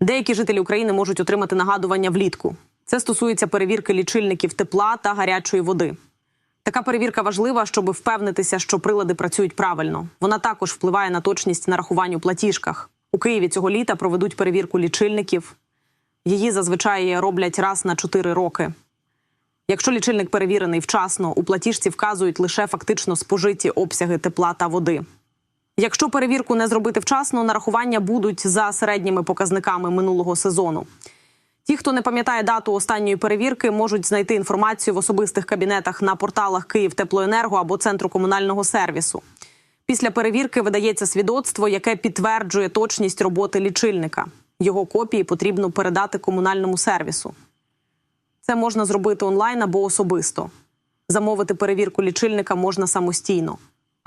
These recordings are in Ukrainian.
Деякі жителі України можуть отримати нагадування влітку. Це стосується перевірки лічильників тепла та гарячої води. Така перевірка важлива, щоб впевнитися, що прилади працюють правильно. Вона також впливає на точність нарахувань у платіжках. У Києві цього літа проведуть перевірку лічильників. Її зазвичай роблять раз на 4 роки. Якщо лічильник перевірений вчасно, у платіжці вказують лише фактично спожиті обсяги тепла та води. Якщо перевірку не зробити вчасно, нарахування будуть за середніми показниками минулого сезону. Ті, хто не пам'ятає дату останньої перевірки, можуть знайти інформацію в особистих кабінетах на порталах Київ Теплоенерго або Центру комунального сервісу. Після перевірки видається свідоцтво, яке підтверджує точність роботи лічильника. Його копії потрібно передати комунальному сервісу. Це можна зробити онлайн або особисто. Замовити перевірку лічильника можна самостійно,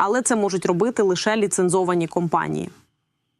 але це можуть робити лише ліцензовані компанії.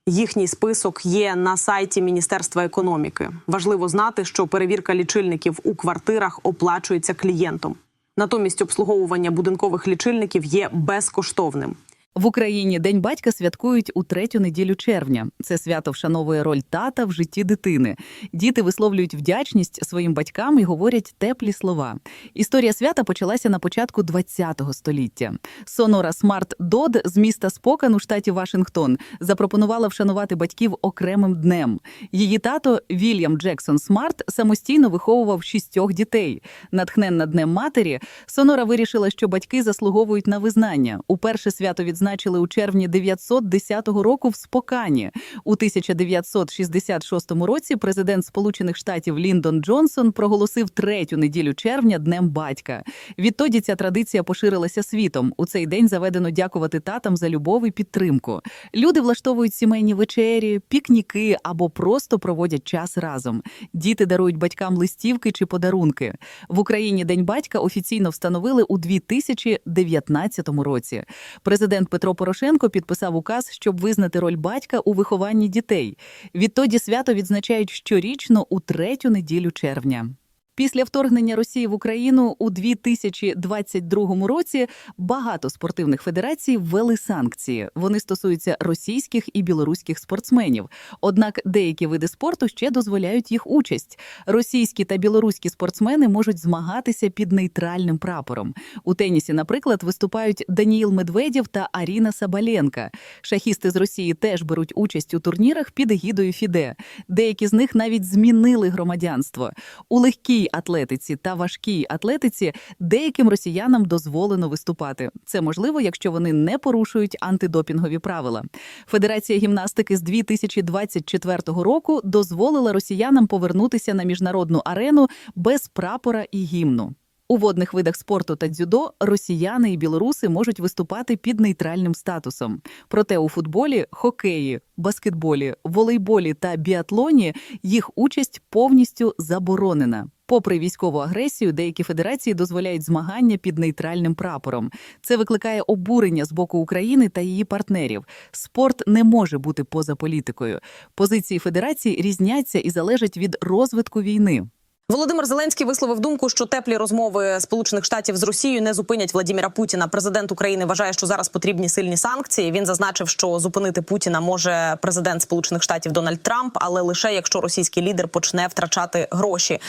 Їхній список є на сайті Міністерства економіки. Важливо знати, що перевірка лічильників у квартирах оплачується клієнтом. Натомість обслуговування будинкових лічильників є безкоштовним. В Україні День батька святкують у третю неділю червня. Це свято вшановує роль тата в житті дитини. Діти висловлюють вдячність своїм батькам і говорять теплі слова. Історія свята почалася на початку ХХ століття. Сонора Смарт Дод з міста Спокан у штаті Вашингтон запропонувала вшанувати батьків окремим днем. Її тато Вільям Джексон Смарт самостійно виховував шістьох дітей. Натхненна днем матері, Сонора вирішила, що батьки заслуговують на визнання. Уперше свято відзначили у червні 910 року в Спокані. У 1966 році президент Сполучених Штатів Ліндон Джонсон проголосив третю неділю червня днем батька. Відтоді ця традиція поширилася світом. У цей день заведено дякувати татам за любов і підтримку. Люди влаштовують сімейні вечері, пікніки або просто проводять час разом. Діти дарують батькам листівки чи подарунки. В Україні День батька офіційно встановили у 2019 році. Президент Петро Порошенко підписав указ, щоб визнати роль батька у вихованні дітей. Відтоді свято відзначають щорічно у третю неділю червня. Після вторгнення Росії в Україну у 2022 році багато спортивних федерацій ввели санкції. Вони стосуються російських і білоруських спортсменів. Однак деякі види спорту ще дозволяють їх участь. Російські та білоруські спортсмени можуть змагатися під нейтральним прапором. У тенісі, наприклад, виступають Даніїл Медведєв та Аріна Сабаленка. Шахісти з Росії теж беруть участь у турнірах під егідою ФІДЕ. Деякі з них навіть змінили громадянство. У легкій атлетиці та важкій атлетиці деяким росіянам дозволено виступати. Це можливо, якщо вони не порушують антидопінгові правила. Федерація гімнастики з 2024 року дозволила росіянам повернутися на міжнародну арену без прапора і гімну. У водних видах спорту та дзюдо росіяни і білоруси можуть виступати під нейтральним статусом. Проте у футболі, хокеї, баскетболі, волейболі та біатлоні їх участь повністю заборонена. Попри військову агресію, деякі федерації дозволяють змагання під нейтральним прапором. Це викликає обурення з боку України та її партнерів. Спорт не може бути поза політикою. Позиції федерацій різняться і залежать від розвитку війни. Володимир Зеленський висловив думку, що теплі розмови Сполучених Штатів з Росією не зупинять Владіміра Путіна. Президент України вважає, що зараз потрібні сильні санкції. Він зазначив, що зупинити Путіна може президент Сполучених Штатів Дональд Трамп, але лише якщо російський лідер почне втрачати гроші.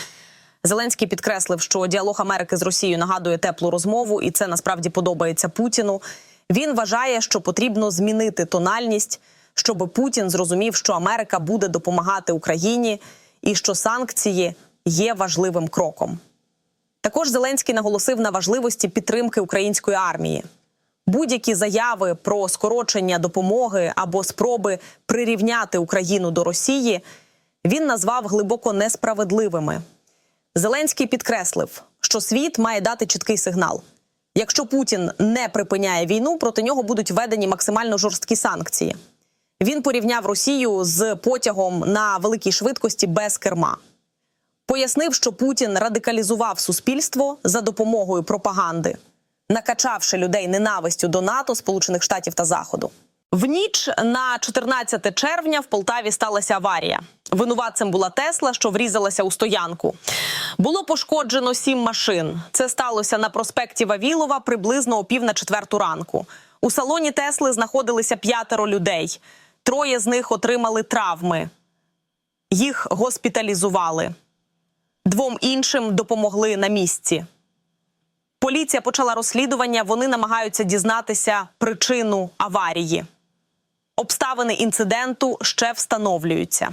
Зеленський підкреслив, що діалог Америки з Росією нагадує теплу розмову, і це насправді подобається Путіну. Він вважає, що потрібно змінити тональність, щоб Путін зрозумів, що Америка буде допомагати Україні і що санкції є важливим кроком. Також Зеленський наголосив на важливості підтримки української армії. Будь-які заяви про скорочення допомоги або спроби прирівняти Україну до Росії він назвав глибоко несправедливими. Зеленський підкреслив, що світ має дати чіткий сигнал. Якщо Путін не припиняє війну, проти нього будуть введені максимально жорсткі санкції. Він порівняв Росію з потягом на великій швидкості без керма. Пояснив, що Путін радикалізував суспільство за допомогою пропаганди, накачавши людей ненавистю до НАТО, Сполучених Штатів та Заходу. В ніч на 14 червня в Полтаві сталася аварія. Винуватцем була Тесла, що врізалася у стоянку. Було пошкоджено сім машин. Це сталося на проспекті Вавілова приблизно о пів на четверту ранку. У салоні Тесли знаходилися п'ятеро людей. Троє з них отримали травми. Їх госпіталізували. Двом іншим допомогли на місці. Поліція почала розслідування. Вони намагаються дізнатися причину аварії. Обставини інциденту ще встановлюються.